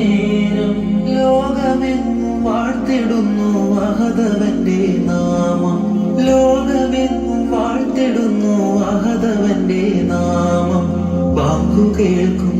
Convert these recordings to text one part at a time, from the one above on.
നേരം ലോകമെന്നും വാഴ്ത്തിടുന്നു അഹദവന്റെ നാമം. ലോകമെന്നും വാഴ്ത്തിടുന്നു അഹദവന്റെ നാമം. വാക്കു കേൾക്കും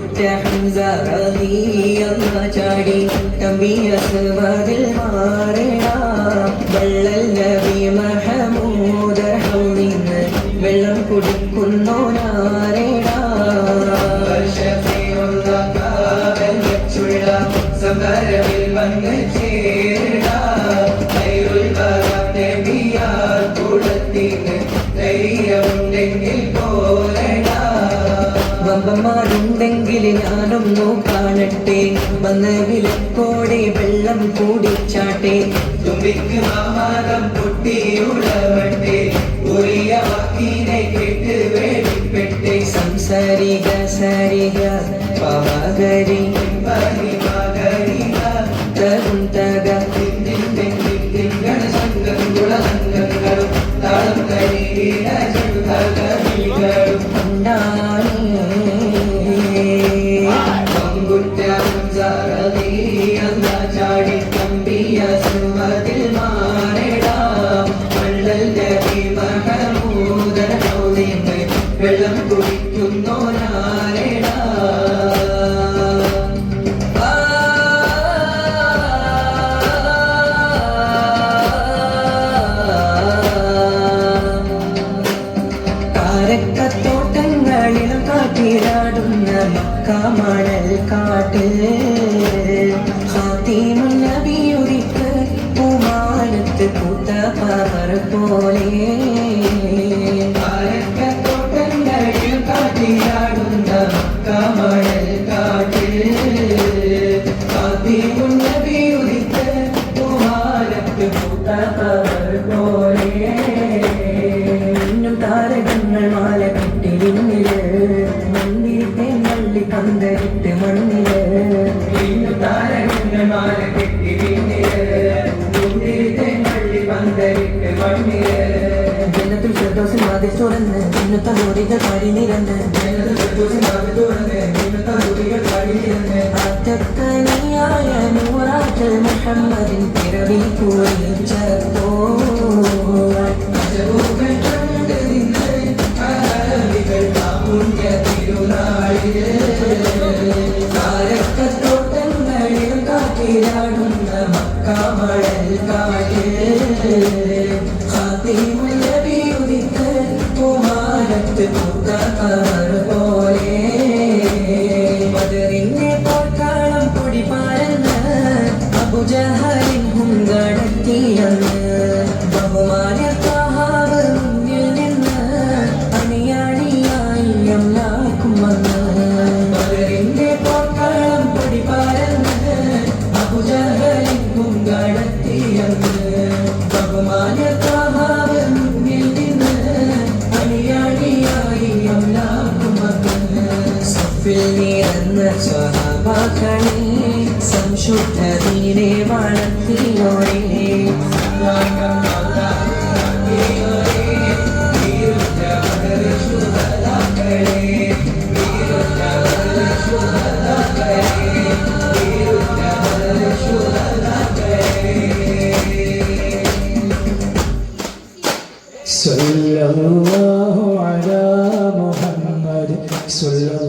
വമ്പുറ്റ ഹംസ റളിയല്ല ചാടി തമ്പിയസ്വദിൽ മാറിട വള്ളൽ നബി മഹമൂദ് ഹൗലിന്ന് വെള്ളം കുടിക്കുന്നോ നാരേടാ സമരവിൽ വന്ന് ചേരിട കൈറുൽ നബിയാർ കുളത്തിന് ധൈര്യമുണ്ടെങ്കിൽ പോരടാ വമ്പന്മാരുണ്ടെങ്കിൽ ഞാനൊന്നു കാണട്ടെ. വന്ന് വിലക്കോടെ വെള്ളം കൂടിച്ചാട്ടെ. തുമ്പിക്ക് മാമാകം പൊട്ടിയുളവട്ടെ ഉറിയ വാക്കിനെ കേട്ട് വേടിപ്പെട്ടെ സംസാരിക സരിക പവകരി തരും തക. സംഘം കുളസംഘങ്ങളും താളം കരിവീര ചെറുതകളും ചാടി കാരക്കത്തോട്ടങ്ങളിലും കാട്ടിലാടുന്ന മക്കാമണൽ ഹാത്തിമുൻ നബിയുരിക്ക് പൂത്ത പവർ പോലെ. താരകങ്ങൾ മാല കെട്ടി വിണ്ണിൽ മന്ദിരത്തെ മല്ലി കന്തരിട്ട് മണ്ണിൽ. താരകങ്ങൾ മാല കെട്ടി വിണ്ണിൽ മന്ദിരത്തെ മള്ളി പന്തരിട്ട് മണ്ണിൽ. ജനത്തിൽ ഫിർദൗസിൽ വാതിൽ തുറന്ന് ഇന്നത്ത നൂറികൾ പാടി നിരന്ന്. ജനത്തിൽ ഫിർദൗസിൽ വാതിൽ തുറന്ന് ഇന്നത്ത നൂറികൾ പാടി നിരന്ന്. അറ്റത്തനിയായ നൂറാറ്റൽ മുഹമ്മദിൻ പിറവി കൂടി അജബുകൾ മക്കാമഴൽ കാറ്റിൽ ഹാത്തിമുൽ നബി ഉദിത്ത് കുമാരത്ത് കമർ സഫിൽ നിറന്ന സ്വഹാബാക്കളെ സംശുദ്ധതീരെ വളർത്തിയോടെ صلى الله على محمد صلى الله عليه وسلم